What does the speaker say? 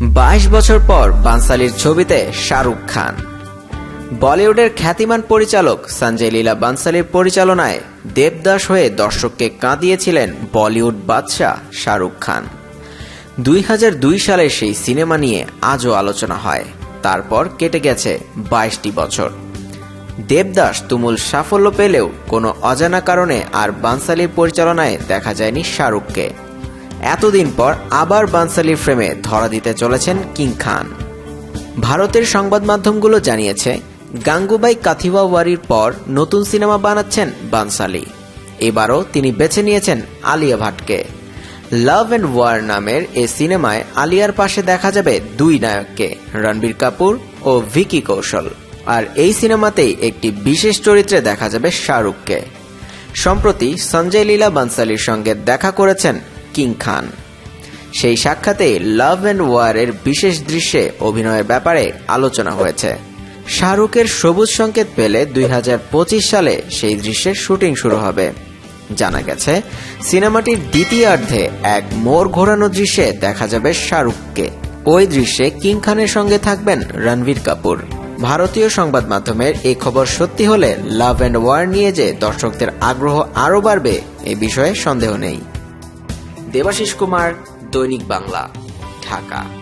বাইশ বছর পর বানসালির ছবিতে শাহরুখ খান। বলিউডের খ্যাতিমান পরিচালক সঞ্জয় লীলা বানসালির পরিচালনায় দেবদাস হয়ে দর্শককে কাঁদিয়েছিলেন বলিউড বাদশাহ শাহরুখ খান। দুই হাজার দুই সালের সেই সিনেমা নিয়ে আজও আলোচনা হয়। তারপর কেটে গেছে বাইশটি বছর। দেবদাস তুমুল সাফল্য পেলেও কোনো অজানা কারণে আর বানসালির পরিচালনায় দেখা যায়নি শাহরুখকে। এতদিন পর আবার বানসালির ফ্রেমে ধরা দিতে চলেছেন কিং খান। ভারতের সংবাদ মাধ্যমগুলো জানিয়েছে, গাঙ্গুবাই কাথিওয়াওয়ারির পর নতুন সিনেমা বানাচ্ছেন বানসালি। এবারও তিনি বেছে নিয়েছেন আলিয়া ভাটকে। লাভ অ্যান্ড ওয়ার নামের এ সিনেমায় আলিয়ার পাশে দেখা যাবে দুই নায়ককে, রণবীর কাপুর ও ভিকি কৌশল। আর এই সিনেমাতেই একটি বিশেষ চরিত্রে দেখা যাবে শাহরুখকে। সম্প্রতি সঞ্জয় লীলা বানসালির সঙ্গে দেখা করেছেন কিং খান। সেই সাক্ষাতে লাভ অ্যান্ড ওয়ারের বিশেষ দৃশ্যে অভিনয়ের ব্যাপারে আলোচনা হয়েছে। শাহরুখের সবুজ সংকেত পেলে দুই হাজার পঁচিশ সালে সেই দৃশ্যের শুটিং শুরু হবে। জানা গেছে, সিনেমাটির দ্বিতীয়ার্ধে এক মোড় ঘোরানো দৃশ্যে দেখা যাবে শাহরুখকে। ওই দৃশ্যে কিং খানের সঙ্গে থাকবেন রণবীর কাপুর। ভারতীয় সংবাদ মাধ্যমের এই খবর সত্যি হলে লাভ অ্যান্ড ওয়ার নিয়ে যে দর্শকদের আগ্রহ আরও বাড়বে, এ বিষয়ে সন্দেহ নেই। দেবাশিস কুমার দৈনিক বাংলা ঢাকা।